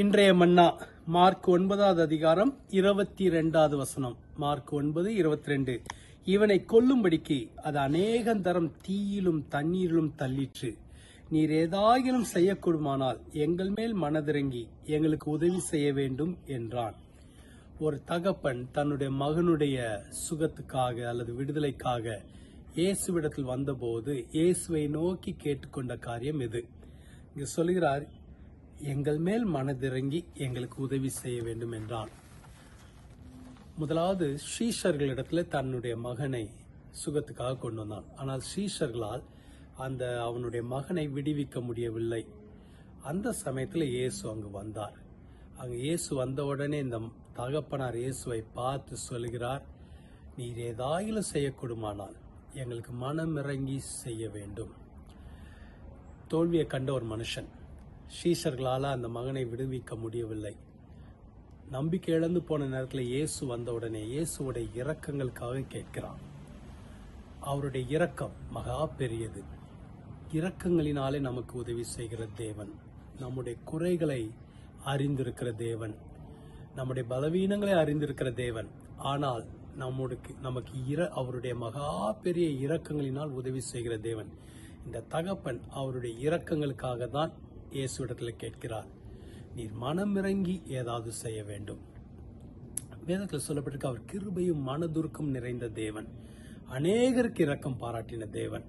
இன்றைய மன்னா மார்க் ஒன்பதாவது அதிகாரம் இருபத்தி ரெண்டாவது வசனம். மார்க் ஒன்பது இருபத்தி ரெண்டு இவனை கொல்லும்படிக்கு அது அநேகம் தரம் தீயிலும் தண்ணீரிலும் தள்ளிற்று. நீர் ஏதாயிலும் செய்யக்கூடுமானால் எங்கள் மேல் மனதிறங்கி எங்களுக்கு உதவி செய்ய வேண்டும் என்றான். ஒரு தகப்பன் தன்னுடைய மகனுடைய சுகத்துக்காக அல்லது விடுதலைக்காக இயேசுவிடத்தில் வந்தபோது இயேசுவை நோக்கி கேட்டுக்கொண்ட காரியம் இது. இங்கு சொல்கிறார் எங்கள் மேல் மனதிறங்கி எங்களுக்கு உதவி செய்ய வேண்டும் என்றான் முதலாவது ஸ்ரீஷர்களிடத்தில் தன்னுடைய மகனை சுகத்துக்காக கொண்டு வந்தான். ஆனால் ஸ்ரீஷர்களால் அந்த அவனுடைய மகனை விடுவிக்க முடியவில்லை. அந்த சமயத்தில் இயேசு அங்கு வந்தார். அங்கு இயேசு வந்த உடனே இந்த தகப்பனார் இயேசுவை பார்த்து சொல்கிறார் நீர் ஏதாயிலும் செய்யக்கூடுமானால் எங்களுக்கு மனம் இறங்கி செய்ய வேண்டும். தோல்வியை கண்ட ஒரு மனுஷன். ஸ்ரீஷர்களால அந்த மகனை விடுவிக்க முடியவில்லை. நம்பிக்கை இழந்து போன நேரத்தில் இயேசு வந்தவுடனே இயேசுவோடைய இயேசுவுடைய இரக்கங்களுக்காக கேட்கிறான். அவருடைய இரக்கம் மகா பெரியது. இரக்கங்களினாலே நமக்கு உதவி செய்கிற தேவன். நம்முடைய குறைகளை அறிந்திருக்கிற தேவன். நம்முடைய பலவீனங்களை அறிந்திருக்கிற தேவன். ஆனால் நம்முடைய நமக்கு இர அவருடைய மகா பெரிய இரக்கங்களினால் உதவி செய்கிற தேவன். இந்த தகப்பன் அவருடைய இரக்கங்களுக்காக தான் இயேசுவிடத்தில் கேட்கிறார் நீர் மனமிறங்கி ஏதாவது செய்ய வேண்டும். வேதத்தில் சொல்லப்பட்டிருக்க அவர் கிருபையும் மனதுருக்கம் நிறைந்த தேவன். அநேகருக்கு இரக்கம் பாராட்டின தேவன்.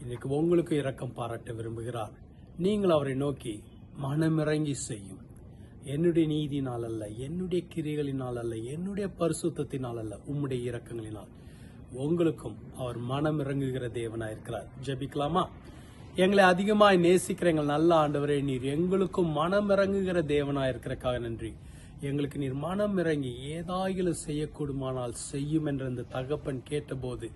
இன்னைக்கு உங்களுக்கு இரக்கம் பாராட்ட விரும்புகிறார். நீங்கள் அவரை நோக்கி மனமிறங்கி செய்யும். என்னுடைய நீதினால் அல்ல என்னுடைய கிரிகளினால் அல்ல என்னுடைய பரிசுத்தத்தினால் அல்ல உம்முடைய இரக்கங்களினால். உங்களுக்கும் அவர் மனம் இறங்குகிற தேவனாயிருக்கிறார். இருக்கிறார் ஜெபிக்கலாமா? எங்களை அதிகமாய் நேசிக்கிற எங்கள் நல்ல ஆண்டவரே நீர். எங்களுக்கும் மனம் இறங்குகிற தேவனா இருக்கிறக்காக நன்றி. எங்களுக்கு நீர் மனம் இறங்கி ஏதாயிலும் செய்யக்கூடுமானால் செய்யும் என்ற இந்த தகப்பன் கேட்டபோது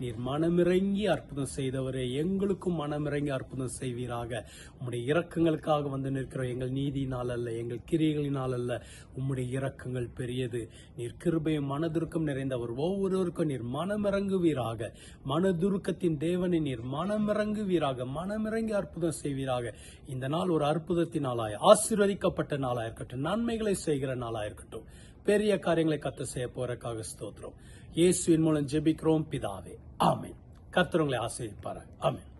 நீர் மனமிறங்கி அற்புதம் செய்தவரே எங்களுக்கும் மனமிறங்கி அற்புதம் செய்வீராக. உம்முடைய இரக்கங்களுக்காக வந்து நிற்கிறோம். எங்கள் நீதியினால் அல்ல எங்கள் கிரியைகளினால் அல்ல. உம்முடைய இரக்கங்கள் பெரியது. நீர் கிருபையும் மனதுருக்கம் நிறைந்தவர் ஒவ்வொருவருக்கும் நீர் மனமிறங்குவீராக. மனதுருக்கத்தின் தேவனை நீர் மனமிறங்குவீராக. மனமிறங்கி அற்புதம் செய்வீராக. இந்த நாள் ஒரு அற்புதத்தின் நாளாய் ஆசீர்வதிக்கப்பட்ட நாளாக இருக்கட்டும். நன்மைகளை செய்கிற நாளாக இருக்கட்டும். பெரிய காரியங்களை கத்த செய்ய போறக்காக ஸ்தோத்திரம். இயேசுவின் மூலம் ஜெபிக்கிறோம் பிதாவே. ஆமேன். கர்த்தர் உங்களை ஆசீர்வதிப்பாராக. ஆமென்.